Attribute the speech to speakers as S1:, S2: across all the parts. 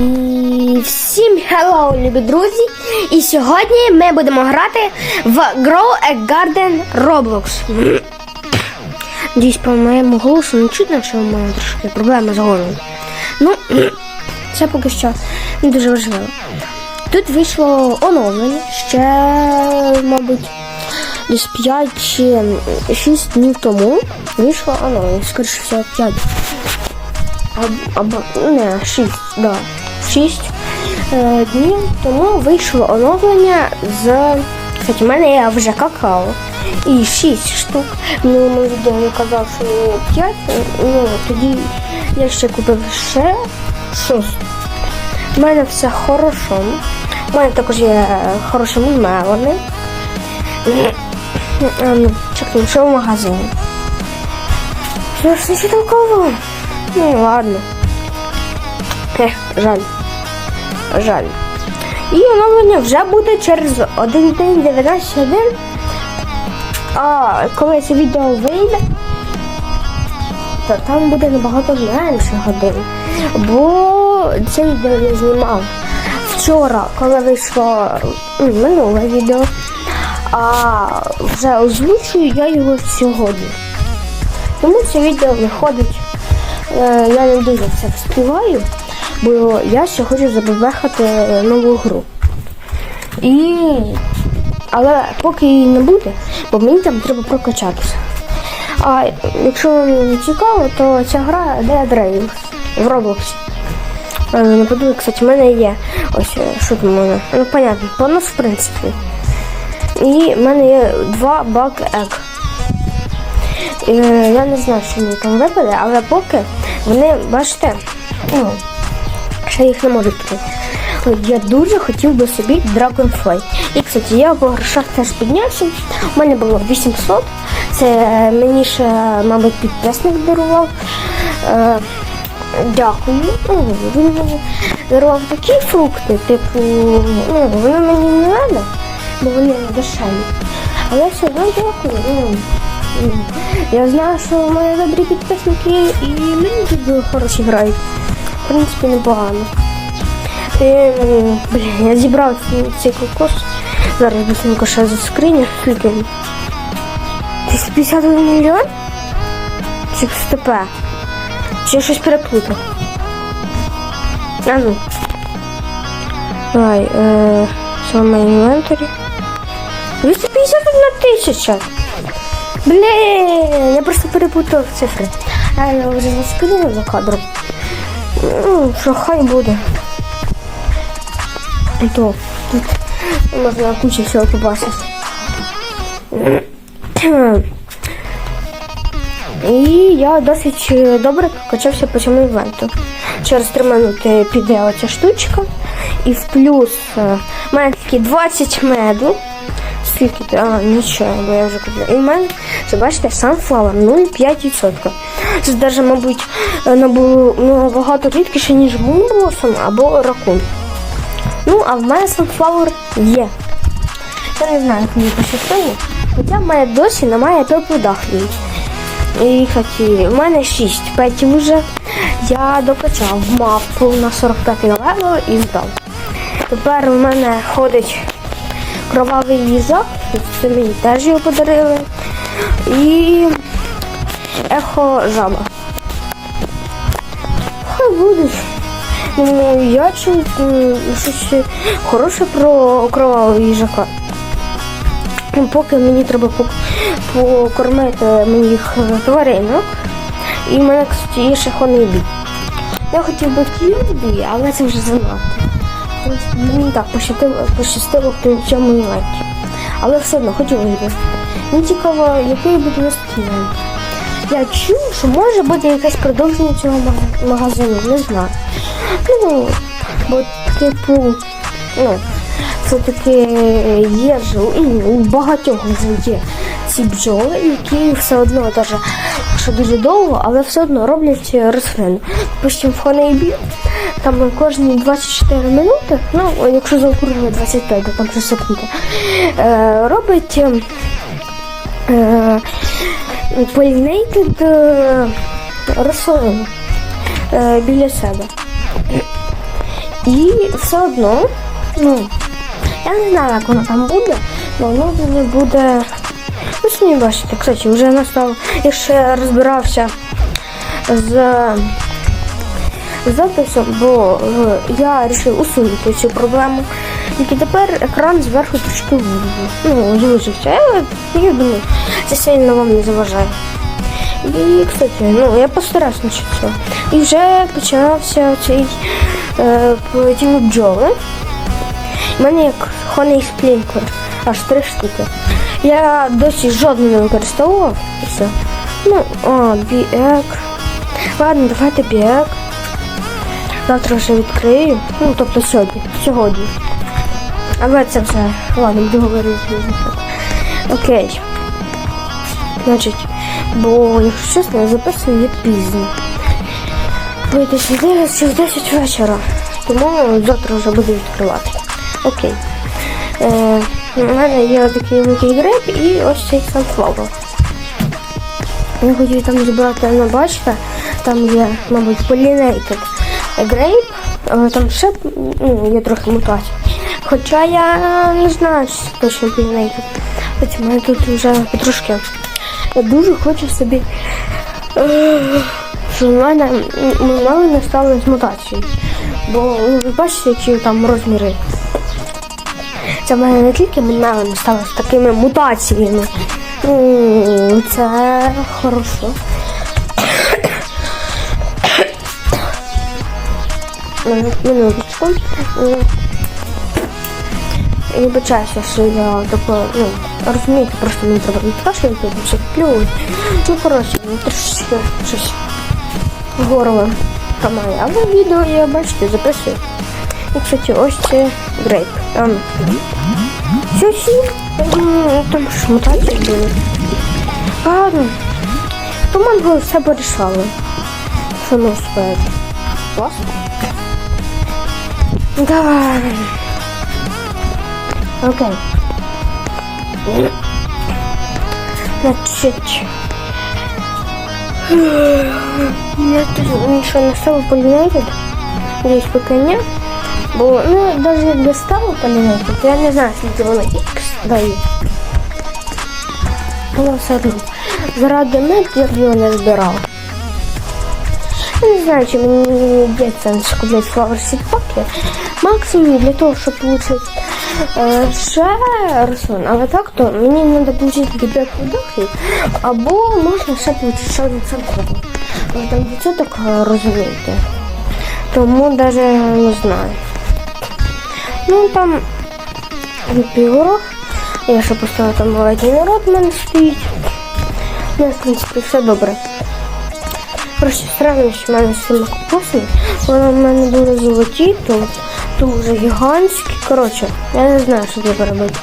S1: І всім hello, любі друзі! І сьогодні ми будемо грати в Grow a Garden Roblox. Десь по моєму голосу не чутно, що в мене трошки проблеми з горлом. Ну, це поки що не дуже важливо. Тут вийшло оновлення ще, мабуть, десь 5 чи 6 днів тому вийшло оновлення, скоріше всього 5 або, або не, 6, да, 6 е, днів тому вийшло оновлення з. Кстати, в мене є вже какао. І 6 штук. Минулому відео я казав, що 5. Ну, тоді я ще купив ще 6. У мене все хорошо. У мене також є хороші мелони. Ну, чекнемо, що в магазині. Ж не толково. Ну ладно. Ех, жаль. Жаль. І оновлення вже буде через один день 19 годин. А коли це відео вийде, то там буде набагато менше годин. Бо це відео я знімав вчора, коли вийшло минуле відео. А вже озвучую я його сьогодні. Тому це відео виходить. Е, я не дуже це вспіваю, бо я ще хочу забабехати нову гру. І... Але поки її не буде, бо мені там треба прокачатися. А якщо вам не цікаво, то ця гра Dead Rails в Роблоксі. Е, Не подумаю, кстати, в мене є ось е, що там у мене. Ну, понятно, понос в принципі. І в мене є два баг ек. Е, Я не знаю, що мені там випаде, але поки вони, бачите, ну, ще їх не можуть піти. Я дуже хотів би собі Dragonfly. І, кстати, я по грошах теж піднявся. У мене було 800. Це мені ще, мабуть, підписник дарував. Е, дякую. Ну, він мені дарував такі фрукти, типу, ну, вони мені не треба, бо вони дешеві. Але все одно дякую. Ну, я знаю, що мене добрі підписники і мені дуже хороші грають. В принципі, непогано. Блін, я зібрав цей- кокос. Зараз быстренько ще за скриня. Скільки? 251 мільйон? Чи СТП? Чи я щось переплутав? А ну. Давай, е, саме інвентарі. 251 тисяча. Блін, я просто перепутав цифри. А я вже заскрінив за кадром. Ну, що хай буде. І то тут можна кучу всього побачити. І я досить е, добре качався по цьому івенту. Через 3 минути піде оця штучка. І в плюс е, мене 20 меду. Скільки? А, нічого, бо я вже купила. І в мене, це бачите, Sunflower 0,5%. Це навіть, мабуть, е, набагато рідкіше, ніж Moonblossom або Raccoon. Ну, а в мене Sunflower є. Я не знаю, як мені пощастило. Хоча в мене досі немає Duckling. І хаті, в мене 6 петів вже. Я докачав мавпу на 45 левел і здав. Тепер у мене ходить кровавий їжак, це мені теж його подарили. І ехо жаба. Хай будуть. Ну, я чув щось хороше про кровавого їжака. Ну, Поки мені треба покормити моїх е, тваринок. І в мене, кстати, є ще хонейбі. Я хотів би к'юбі, але це вже занадто. Мені так пощастило, пощастило в цьому івенті. Але все одно хотів вийти. Мені цікаво, який буде наступний. Я чув, що може бути якесь продовження цього магазину, не знаю. Ну, бо, типу, ну, все-таки є ж ну, у багатьох вже є ці бджоли, які все одно теж, якщо дуже довго, але все одно роблять рослину. Допустим, в Хонейбі там кожні 24 минути, ну, якщо заокруглює 25, то там вже секунди, е, робить е, е, е, рослину е, біля себе. І все одно, ну, я не знаю, як воно там буде, але воно не буде. Ви самі бачите, кстати, вже настав. Я ще розбирався з записом, бо е, я вирішив усунути цю проблему. І тепер екран зверху вирву. Ну, звужився. Я, думаю, це сильно вам не заважає. І, кстати, ну, я постарався на. І вже почався цей е, бджоли. У мене як Honey Sprinkler, аж три штуки. Я досі жодну не використовував. Все. Ну, а, біек. Ладно, давайте біек. Завтра вже відкрию. Ну, тобто сьогодні. Сьогодні. Але це вже. Ладно, буду говорити. Окей. Значить, бо, якщо чесно, я записую я пізно. Вийде ще 9 чи в 10 вечора. Тому завтра вже буду відкривати. Окей. Е, у мене є такий великий гриб і ось цей sunflower. Я хотів там збирати, ну бачите, там є, мабуть, pollinated grape, але там ще ну, є трохи мутацій. Хоча я не знаю, це точно pollinated. Ось у мене тут вже потрошки. Я дуже хочу собі, е, що в мене м, мали не стали з мутацією. Бо ви бачите, які там розміри. Це в мене не тільки мене не стало з такими мутаціями. Це хорошо. Минуточку. М. Я вибачаюся, що я тако, ну, розумієте, просто мені треба відкашлювати, все плювати. Ну, коротше, трошечки щось горло тримає. Але відео я бачите, записую. І, кстати, ось це грейп. Там. Що всі? Там ж мутації були. Ладно. То манго все порішало. Що ми успеють. Класно. Давай. Окей. Значить. Я тут нічого не стало полінетити. Десь поки ні. Бо, ну, навіть якби стало полінетити, то я не знаю, скільки воно X дає. Але все одно. Заради мед я б його не збирав. Я не знаю, чи мені йдеться купляти Flower Seed Pack. Максимум для того, щоб отримати е, ще рослин. Але так, то мені треба отримати 5 продуктів, або можна ще отримати ще один церковий. Там відсоток е, розумієте. Тому навіть не знаю. Ну там піврох. Я ще поставила там маленький народ в мене стоїть. Ну, в принципі, все добре. Коротше, странно, що в мене цими кокосами. Вони в мене були золоті, то дуже гігантські. Коротше, я не знаю, що треба робити.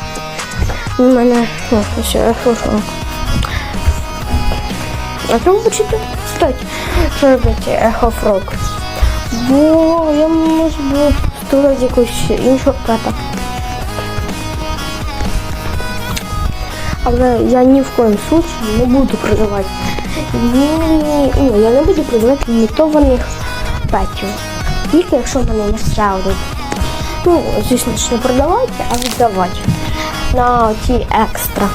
S1: У мене о, я фушок. А там хочете стати, що робити ехофрог. Бо я можу створити якусь іншу пета. Але я ні в коєму случаї не буду продавати. Ні, ну, я не буду продавати лімітованих петів. Тільки якщо в мене є ще. Ну, звісно, ж не продавати, а віддавати на ті екстра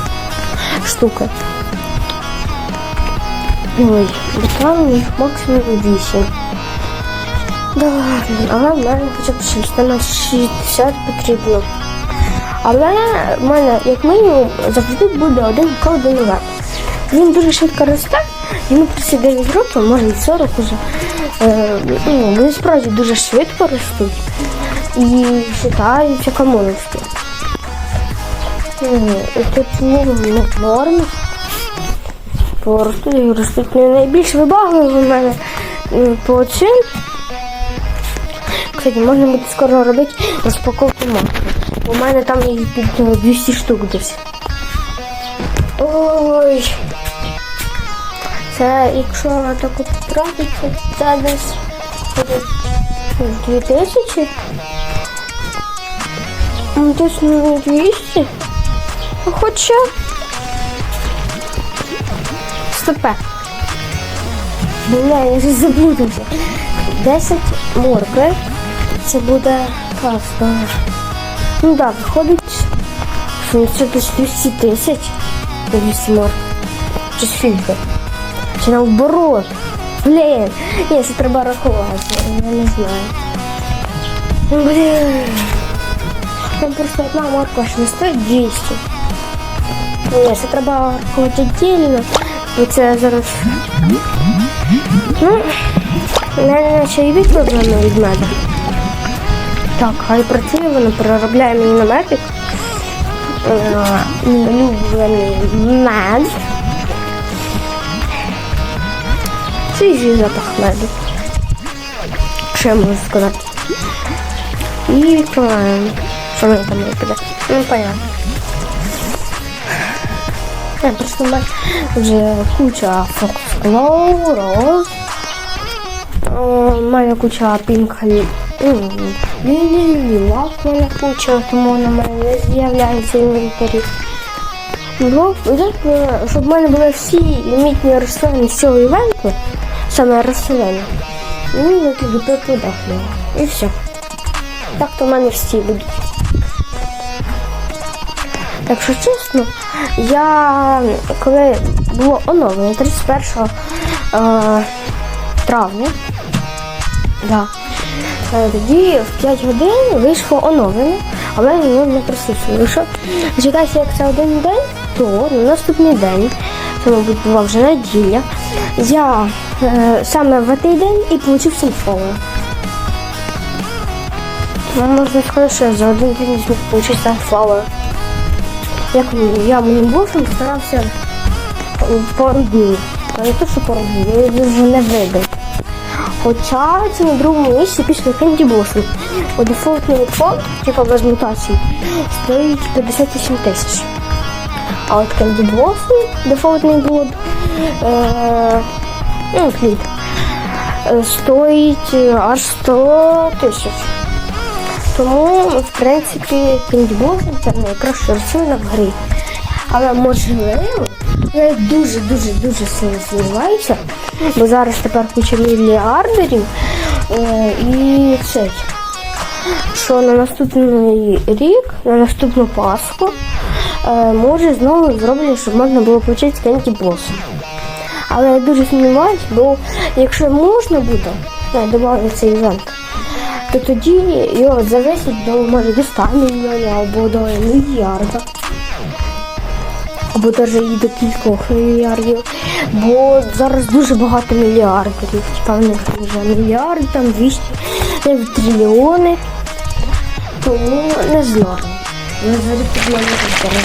S1: штуки. Ой, там їх максимум 8. Да ладно, але в мене хоча б 60 потрібно. Але в мене, як мінімум, завжди буде один колден леп. Він дуже швидко росте, йому 39 років, може і 40 уже. Е, ну, вони справді дуже швидко ростуть і вважаються комуновські. Типу, ну, норм. По ростуть, ростуть не найбільш вибагливі в мене по цим. Кстати, можна буде скоро робити розпаковку маки. У мене там їх під е, 200 штук десь. Ой. Це якщо так от трапиться, це десь буде 2000. Ну, Десь не 200. Хоча. Стопе. Бля, я вже заблудився. 10 моркви, це буде класно. Ну да, виходить, що це десь 200 тисяч. 200 мор. Чи скільки? Чи наоборот? Блін, ні, це треба рахувати, я не знаю. Блін. Там просто одна морква стоїть 200. Ні, це треба рахувати віддільно. Це зараз. Ну, наче і від проблеми від мене. Так, хай працює, воно переробляє мені на метик. Е, Улюблений мед. Свіжий запах меду. Що я можу сказати? І відкриваємо. Що мені випаде? Ну, понятно. Я просто мене вже куча Fox Glow, Rose. О, куча Pink Лілі, лак мене куча, тому на мене не з'являється інвентарі. Ну, так, е, щоб в мене були всі лімітні рослини з цього івенту, саме ну, я тоді прикладав його. І все. Так то в мене всі будуть. Якщо чесно, я коли було оновлення 31 е, травня, да, е, тоді в 5 годин вийшло оновлення, але воно не присутствує. Якщо чекайте, як це один день, то на наступний день, це, мабуть, була вже неділя, я е, саме в цей день і отримав симфону. Ну, можна сказати, що за один день зміг отримати Sunflower. Як я моїм босом старався пару днів. Не то, що пару днів, я вже не видав. Хоча це на другому місці після Кенді Босу. Бо дефолтний фонд, типу без мутацій, стоїть 58 тисяч. А от Кенді Блосом, дефолтний блод, е, ну, кліп, е, стоїть аж 100 тисяч. Тому, в принципі, Кіндібол це найкраща рослина в грі. Але можливо, я дуже-дуже дуже сильно сумніваюся, бо зараз тепер куча мільярдерів е, і це, що на наступний рік, на наступну Пасху, е, може знову зроблять, щоб можна було почати Кенді Блосом. Але я дуже сумніваюся, бо якщо можна буде, я додаю цей івент, то тоді його зависить до може до 100 мільйонів або до мільярда. Або навіть і до кількох мільярдів. Бо зараз дуже багато мільярдів. Них вже мільярд, там 200, навіть трильйони. Тому не знаю. Не зварю під мене зараз.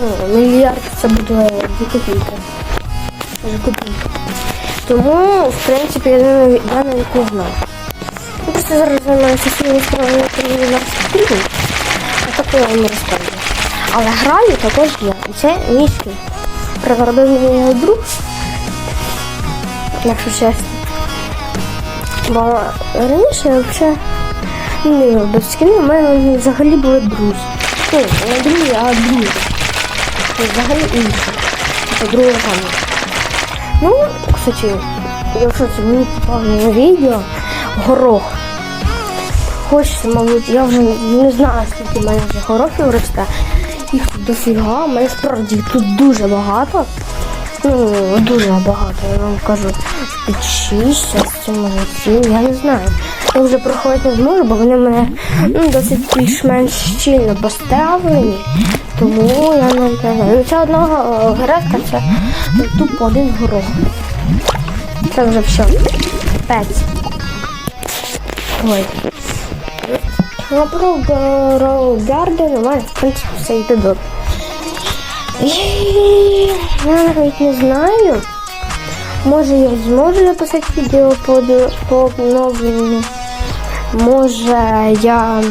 S1: Ну, Мільярд це буде дві копійки. Може. Тому, в принципі, я навіть, я навіть не знаю. Я просто зараз займаюся своїми справами телевізор стріму, а таке я вам не розповідаю. Але граю також я. І це міський. Пригородив мені його друг, якщо чесно. Бо раніше я взагалі не без скіни, у мене взагалі були друзі. Ну, не друзі, а друзі. Взагалі інші. Це друга пам'ять. Кстати, якщо це мені попало на відео, горох. Хочеться, мабуть, я вже не знаю, скільки в мене вже горохів росте. Їх тут дофіга, мене справді тут дуже багато. Ну, дуже багато, я вам кажу. Під 6, 7, може 7, я не знаю. Я вже проходити не зможу, бо вони мене ну, досить більш-менш щільно поставлені. Тому я не знаю. Це одного грека, це тупо один горох. Це вже все. Пець. Ой. Ну, про Роу Гарден у мене, в принципі, все йде добре. І Я навіть не знаю. Може я зможу записати відео по, по обновленню. Може я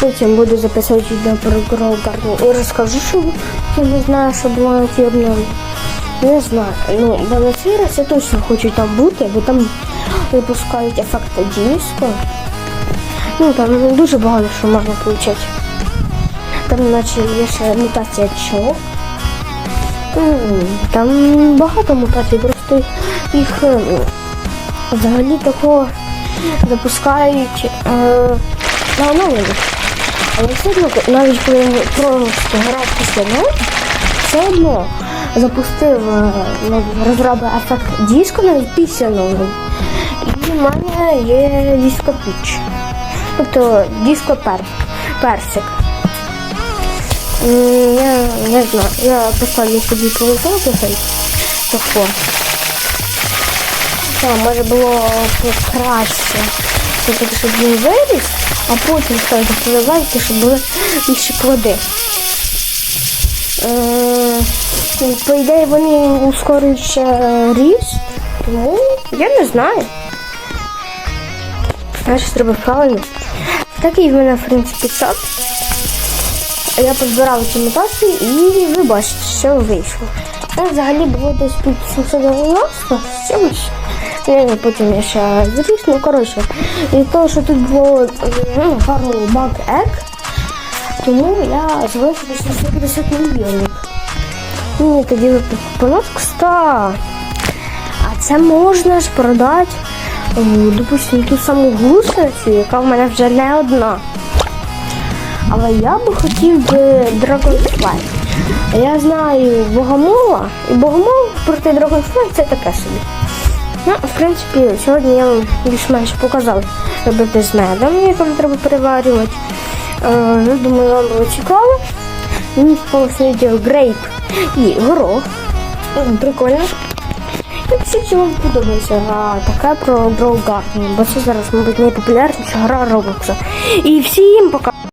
S1: потім буду записувати відео про Grow Garden і розкажу, що я не знаю, що було на ті обновлення. Не знаю. Ну, раз я точно хочу там бути, бо там випускають ефекти диско. Ну там дуже багато що можна отримати. Там наче є ще мутація чок. Там багато мутацій, просто їх е, взагалі такого запускають е, на. Але все одно, навіть коли просто грав після нього, все одно запустив е, ну, розроби ефект диско навіть після нового. І в мене є диско піч. Тобто диско пер, персик. Я не знаю, я поставлю собі хай тако. Так, може було краще. Тобто, щоб він виріс, а потім хтось поливається, щоб були більше плоди. Е, По ідеї вони ускорюють ще ріс, тому я не знаю. Що треба правильно. Такий в мене, в принципі, сад. Я позбирала ці мотації і ви бачите, що вийшло. Це взагалі було десь під 790 з чимось. Ну, потім я ще зріс, ну коротше. І того, що тут було ну, гарний баг ек, тому я на 150 мільйонів. І тоді понос кста. А це можна ж продати, о, допустим, ту саму гусеницю, яка в мене вже не одна. Але я би хотів би Dragonfly. Я знаю Богомола, і Богомол проти Dragonfly це таке собі. Ну, в принципі, сьогодні я вам більш-менш показав робити з медом, яким треба переварювати. Е, я думаю, вам було цікаво. Мені відео грейп і горох. Прикольно. Якщо вам подобається а, така про Brawl Garden, бо це зараз, мабуть, найпопулярніша гра Роблокса. І всім пока!